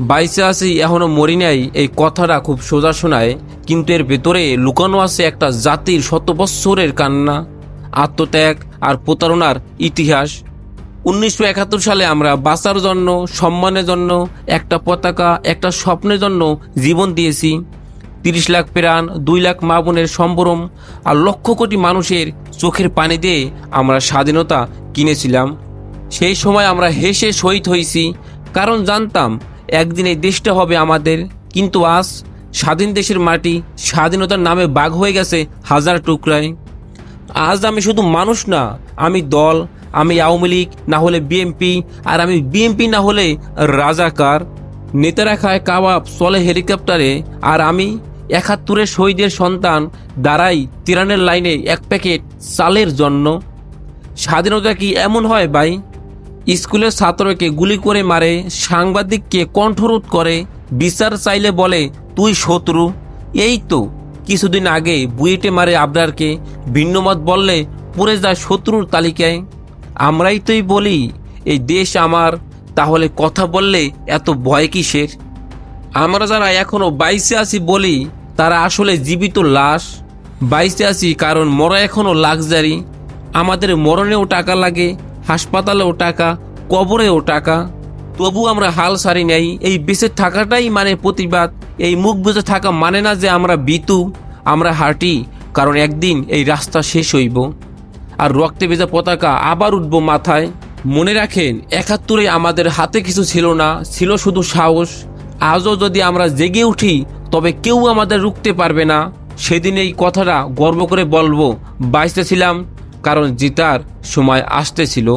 বাইসে আছি, এখনও মরি নাই, এই কথাটা খুব সোজা শোনায়, কিন্তু এর ভেতরে লুকানো আছে একটা জাতির শত বৎসরের কান্না, আত্মত্যাগ আর প্রতারণার ইতিহাস। উনিশশো একাত্তর সালে আমরা বাঁচার জন্য, সম্মানের জন্য, একটা পতাকা, একটা স্বপ্নের জন্য জীবন দিয়েছি। তিরিশ লাখ প্রাণ, দুই লাখ মা বোনের সম্ভ্রম আর লক্ষ কোটি মানুষের চোখের পানি দিয়ে আমরা স্বাধীনতা কিনেছিলাম। সেই সময় আমরা হেসে শহীদ হয়েছি, কারণ জানতাম একদিন এই দেশটা হবে আমাদের। কিন্তু আজ স্বাধীন দেশের মাটি স্বাধীনতার নামে বাঘ হয়ে গেছে হাজার টুকরায়। আজ আমি শুধু মানুষ না, আমি দল, আমি আওয়ামী লীগ, না হলে বিএমপি আর আমি বিএমপি না হলে রাজাকার। নেতারা খায় কাবাব চলে হেলিকপ্টারে, আর আমি একাত্তরের শহীদের সন্তান দাঁড়াই তিরানের লাইনে এক প্যাকেট চালের জন্য। স্বাধীনতা কি এমন হয় ভাই? স্কুলের ছাত্রকে গুলি করে মারে, সাংবাদিককে কণ্ঠরোধ করে, বিচার চাইলে বলে, তুই শত্রু। এই তো কিছুদিন আগে বুয়েটে মারে আবরারকে, ভিন্নমত বললে পড়ে যায় শত্রুর তালিকায়। আমরাই তোই বলি, এই দেশ আমার, তাহলে কথা বললে এত ভয় কিসের? আমরা যারা এখনও বাইসে আছি বলি, তারা আসলে জীবিত লাশ। বাইসে আছি কারণ মরা এখনও লাক্সারি। আমাদের মরণেও টাকা লাগে হাসপাতালেও টাকা, কবরেও টাকা। তবু আমরা হাল সারি নাই। এই বেঁচে থাকাটাই মানে প্রতিবাদ। এই মুখ বুঝে থাকা মানে না যে আমরা বিতু আমরা হাঁটি, কারণ একদিন এই রাস্তা শেষ হইব। আর রক্তে ভেজা পতাকা আবার উঠব মাথায়। মনে রাখেন, একাত্তরে আমাদের হাতে কিছু ছিল না, ছিল শুধু সাহস। আজও যদি আমরা জেগে উঠি, তবে কেউ আমাদের রুখতে পারবে না। সেদিন এই কথাটা গর্ব করে বলব। বাইসতে ছিলাম কারণ জিতার সময় আসতেছিল।